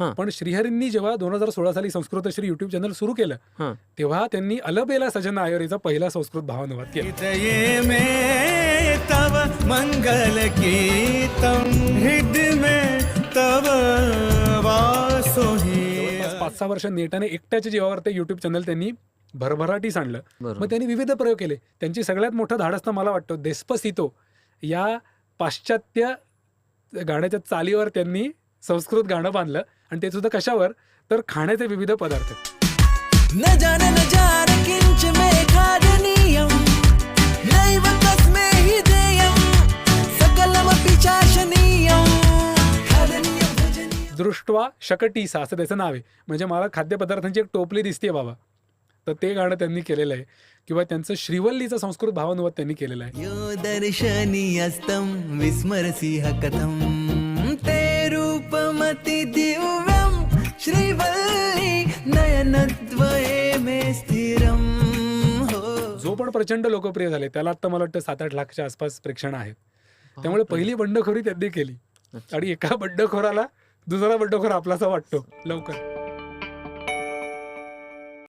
हां. पण श्रीहरींनी जेव्हा दोन हजार सोळा साली संस्कृत श्री युट्यूब चॅनल सुरू केलं हां. तेव्हा त्यांनी अलबेला सजना आयोरीचा पहिला संस्कृत भावानुवाद केला हृदये में तव मंगल गीतम हृदय में तव वासो ही जवळपास पाच सहा वर्ष नेटाने एकट्याच्या जीवावर ते युट्यूब चॅनल त्यांनी भरभराटी सांडलं बरोबर. मग त्यांनी विविध प्रयोग केले त्यांची सगळ्यात मोठं धाडस तर मला वाटतं देस्पसितो या पाश्चात्य गाण्याच्या चालीवर त्यांनी संस्कृत गाणं बांधलं आणि ते सुद्धा कशावर? तर खाण्याचे विविध पदार्थ. न जान न जान किंच मे खादनीयम. नैव तस्मै हि देयम. सकलमपि चाशनीयम दृष्ट्वा शकटीसा असं त्याचं नाव आहे. म्हणजे मला खाद्यपदार्थांची एक टोपली दिसते बाबा. तर ते गाणं त्यांनी केलेलं आहे. किंवा त्यांचं श्रीवल्लीचं संस्कृत भावानुवाद त्यांनी केलेलं आहे. यो दर्शनीयस्तं विस्मरसिह कथं ते रूपमति दिव्यं श्रीवल्ली नयनद्वये मे स्थिरं हो. जो पण प्रचंड लोकप्रिय झाले त्याला आता मला वाटतं सात आठ लाखच्या आसपास प्रेक्षणं आहेत. त्यामुळे पहिली बंडखोरी त्यांनी केली. आणि एका बंडखोराला दुसरा बंडखोर आपलासा वाटतो लवकर.